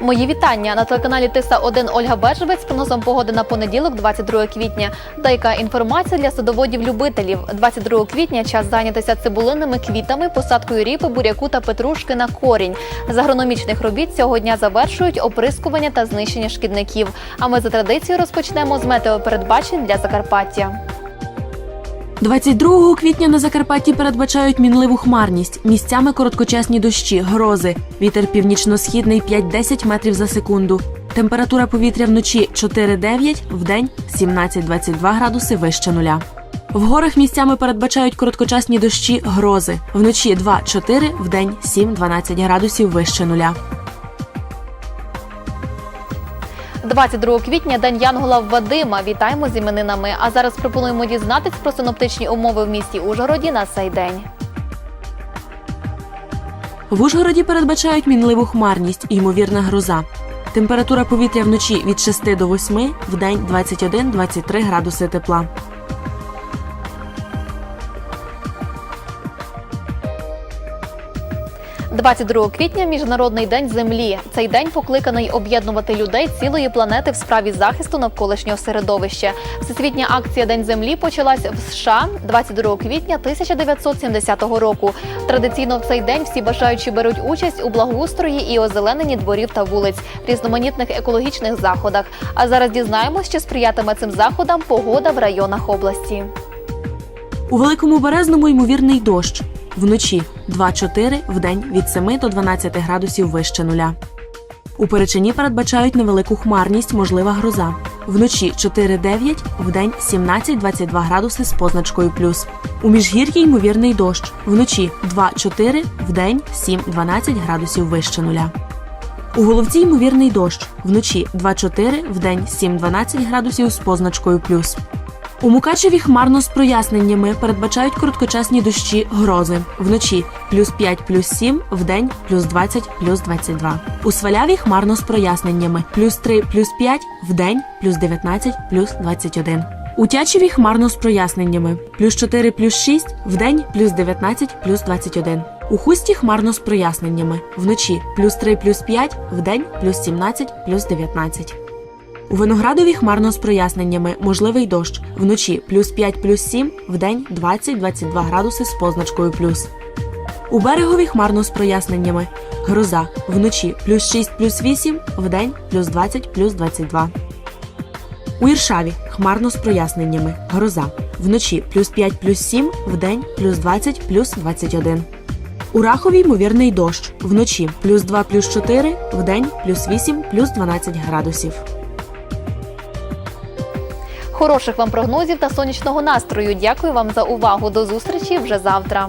Мої вітання на телеканалі Тиса 1 Ольга Бежевець з прогнозом погоди на понеділок, 22 квітня. Та яка інформація для садоводів-любителів. 22 квітня час зайнятися цибулинними квітами, посадкою ріпи, буряку та петрушки на корінь. З агрономічних робіт цього дня завершують оприскування та знищення шкідників. А ми за традицією розпочнемо з метеопередбачень для Закарпаття. 22 квітня на Закарпатті передбачають мінливу хмарність, місцями короткочасні дощі, грози. Вітер північно-східний 5-10 метрів за секунду. Температура повітря вночі 4-9, вдень 17-22 градуси вище нуля. В горах місцями передбачають короткочасні дощі, грози. Вночі 2-4, вдень 7-12 градусів вище нуля. 22 квітня день Янгола Вадима. Вітаємо з іменинами. А зараз пропонуємо дізнатись про синоптичні умови в місті Ужгороді на цей день. В Ужгороді передбачають мінливу хмарність і ймовірна гроза. Температура повітря вночі від 6 до 8, вдень 21-23 градуси тепла. – 22 квітня Міжнародний день землі. Цей день покликаний об'єднувати людей цілої планети в справі захисту навколишнього середовища. Всесвітня акція День землі почалась в США 22 квітня 1970 року. Традиційно в цей день всі бажаючі беруть участь у благоустрої і озелененні дворів та вулиць, різноманітних екологічних заходах. А зараз дізнаємось, чи сприятиме цим заходам погода в районах області. У Великому Березному ймовірний дощ. Вночі 2-4, вдень від 7 до 12 градусів вище нуля. У Перечині передбачають невелику хмарність, можлива гроза. Вночі 4-9, вдень 17-22 градуси з позначкою плюс. У Міжгір'ї ймовірний дощ. Вночі 2-4, вдень 7-12 градусів вище нуля. У Головці ймовірний дощ. Вночі 2-4, вдень 7-12 градусів з позначкою плюс. У Мукачеві хмарно з проясненнями передбачають короткочасні дощі грози. Вночі плюс 5, плюс 7, вдень плюс 20, плюс 22. У Сваляві хмарно з проясненнями плюс 3, плюс 5, вдень плюс 19, плюс 21. У Тячеві хмарно з проясненнями плюс 4, плюс 6, вдень плюс 19, плюс 21. У Хусті хмарно з проясненнями вночі плюс 3, плюс 5, вдень плюс 17, плюс 19. У Виноградові хмарно з проясненнями, можливий дощ. Вночі плюс 5 плюс 7, вдень 20-22 градуси з позначкою плюс. У берегові хмарно з проясненнями. Гроза. Вночі плюс 6 плюс 8, вдень плюс 20 плюс 22. У Іршаві хмарно з проясненнями. Гроза. Вночі плюс 5 плюс 7, вдень плюс 20 плюс 21. У Рахові ймовірний дощ. Вночі плюс 2 плюс 4, вдень плюс 8 плюс 12 градусів. Хороших вам прогнозів та сонячного настрою. Дякую вам за увагу. До зустрічі вже завтра.